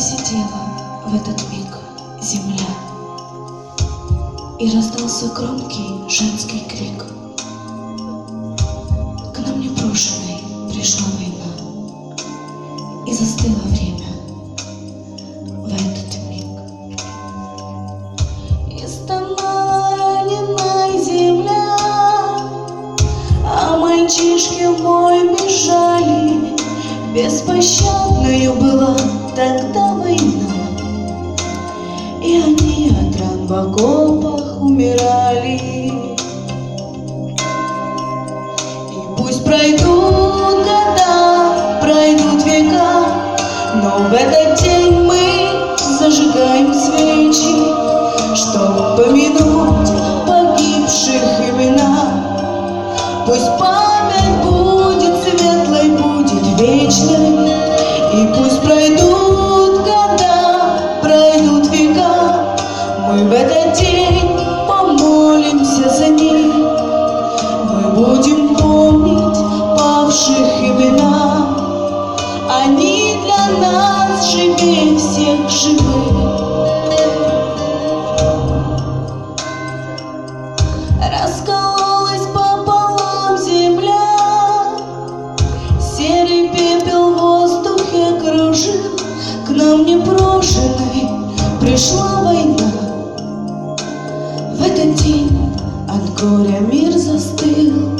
посидела в этот миг земля, И раздался громкий женский крик. К нам непрошенной пришла война, И застыло время в этот миг. И стонала раненая земля, А мальчишки в бой бежали, Беспощадною была тогда война, И они от ран в окопах умирали. И пусть пройдут года, пройдут века, Но в этот день мы зажигаем свечи, Чтоб помянуть погибших имена. Пусть И пусть пройдут года, пройдут века, Мы в этот день помолимся за них. Мы будем помнить павших имена, Они для нас живее всех нам непрошенной пришла война. В этот день от горя мир застыл,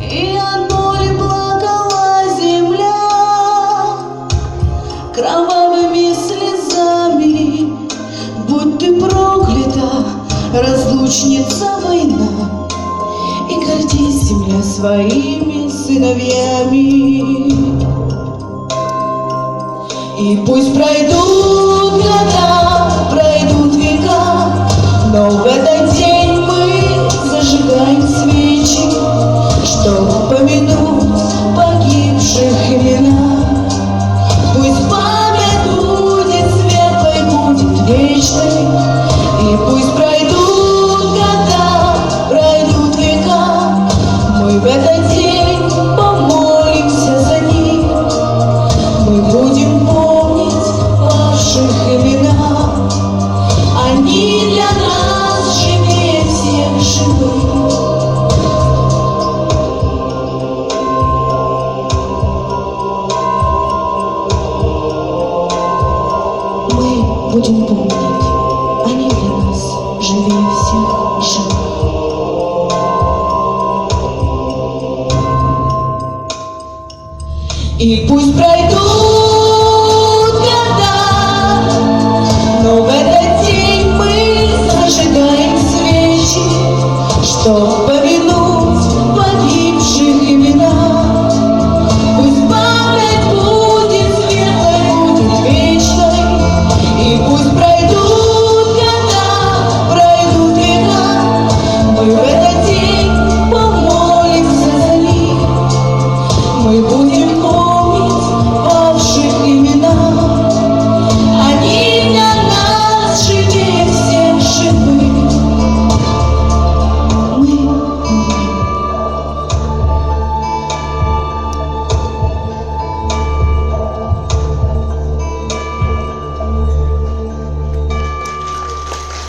И от боли плакала земля. Кровавыми слезами Будь ты проклята, разлучница война. И гордись, земля, своими сыновьями И пусть пройдут года, пройдут века Но в этот день будем помнить, они для нас живее всех живых. И пусть пройдут года, но